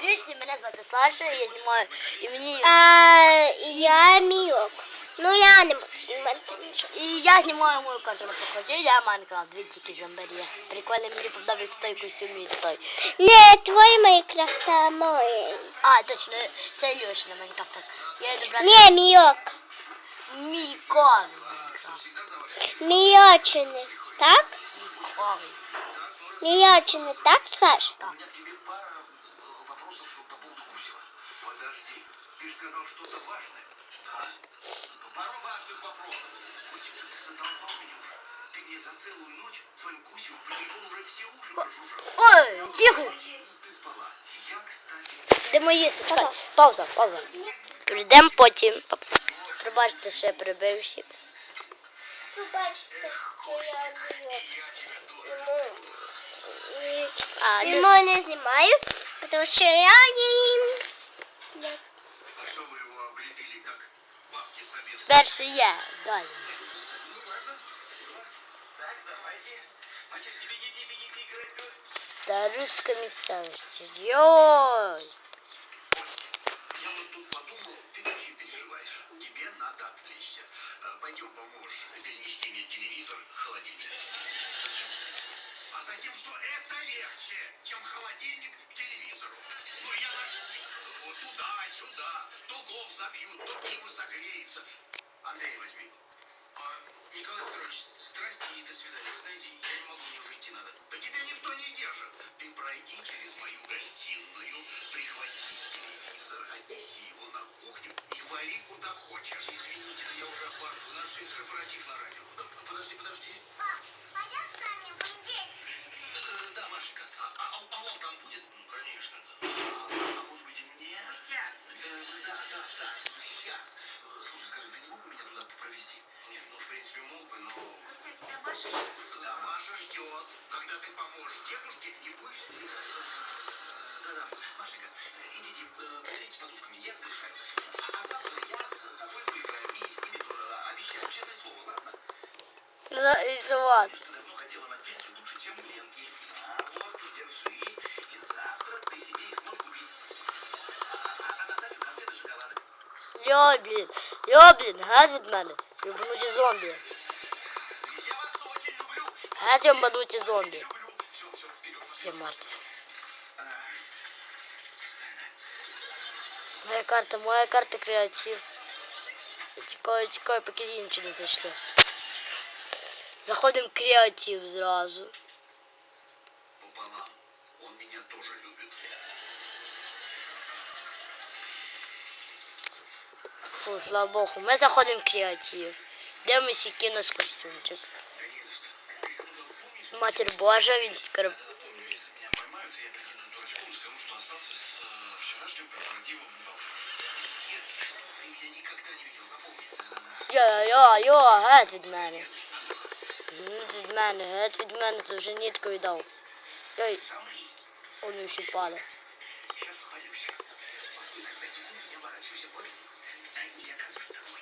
Привіт, всім, мене звати Саша, я знімаю і мені. А, я Мілок. Ну я не буду знімати нічого. І я знімаю мою карту на проходження Майнкрафт, дві тільки зомбарі. Прикольно мені подобається той костюм і той. Не твой Майнкрафт, а мой. А, точно, це Ілюшина Майнкрафт. Так. Я йду брати Не, Мілок. мій ковий Майнкрафт. Мілочини. Так? Мій ковий. Мілочини, так, Саш? Так. У меня к тебе пара э, вопросов по поводу Гусева. Подожди, ты же сказал что-то важное. Да. Пару важных вопросов. Костик, да ты задолбал меня уже. Ты мне за целую ночь своим Гусевым по телефону уже все уши прожужжал. Ой, тихо! Ты спала. Я, кстати, Йдемо їсти. Чекай. Пауза, пауза. Прийдемо потім. Пробачте, що я перебився. Ви бачите, що я Мілок. А, Люш... Йому не знімаю, тому що я їм. а что вы его облепили как бабки с обеда? перший є. Далі. Ну ладно, все. Так, давайте. Мальчишки, бегите, бегите играть. Та руська місцевість. Йой. Я вот тут подумал, ты очень переживаешь. Тебе надо отвлечься. Э, Пойдем поможешь перенести мне телевизор к холодильнику. А затем, что это легче, чем холодильник к телевизору. Ну я вот туда-сюда, то гол забьют, то пиво согреется. Андрей возьми. А, Николай Петрович, здрасте и до свидания. Вы знаете, я не могу, мне уже идти надо. Куда хочешь. Извините, но я уже опаздываю. Наш корпоратив на радио. Подожди, подожди. Пойдем с нами. Э, Да, Машенька. А, а- а он там будет? Ну, конечно. А, а может быть и мне? Да, да, да, да. Сейчас. Слушай, скажи, ты не мог бы меня туда провести? Нет, ну, в принципе, мог бы, но... Костя, тебя Маша ждет? Да, Маша ждет. Когда ты поможешь дедушке, не будешь... Да-да, Машенька, идите, э, поделитесь подушками, я решаю. А завтра я с, с тобой поиграю и с ними тоже. А, Обещаю, честное слово, ладно? За і живот. Ты давно хотела на пенсию лучше, чем Ленки. А вот, держи. И завтра ты себе их сможешь купить. А, а на дачу конфеты шоколады. Йой, блін. Йой, блін, геть від мене. Йобануті зомбі. Я вас очень люблю. Геть йобануті зомбі. Люблю. Все, все, вперед. Я мертвий. Моя карта, моя карта креатив. Чекаю, чекаю, поки інші не зайшли. Заходимо в креатив зразу. Фу, слава богу. Ми заходимо в креатив. Дивимося, нас костюмчик. Матір Божа, він Да-да-да. Йо, йо, йо, геть від мене. Геть від мене, геть від мене, ти вже нітку віддав. Йой, Замри. вони всі впали. Сейчас уходимся. Постой так пять секунд, не оборачивайся, понял? А я как бы с тобой.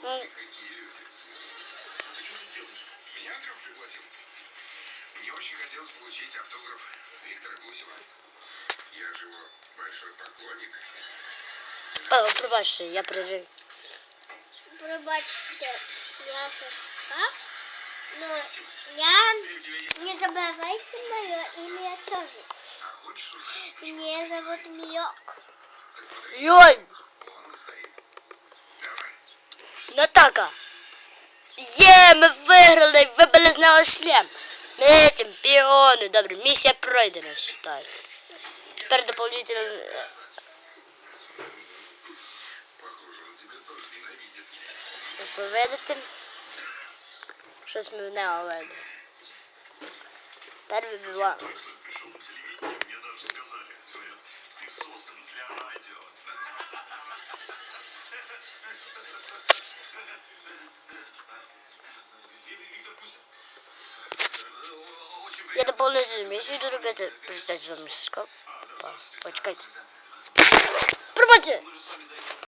Делаешь? Меня Андрюх пригласил. Мне очень хотелось получить автограф Виктора Гусева. Я же его большой поклонник. Павло, пробачте, я прижив. Пробачте, я соска. Но я... Не забывайте мое имя тоже. Меня зовут подойди, Йой, Натака. Є, ми виграли, вибили з нього шлем. Ми чемпіони. Добре, місія пройдена, вважаю. Тепер доповнительно... Ненавидит. Розповідати. Щось ми в нього видно. Тепер вибиваємо. вами Сашко. А, да, Па, здравствуйте. Почекайте. Пробачте!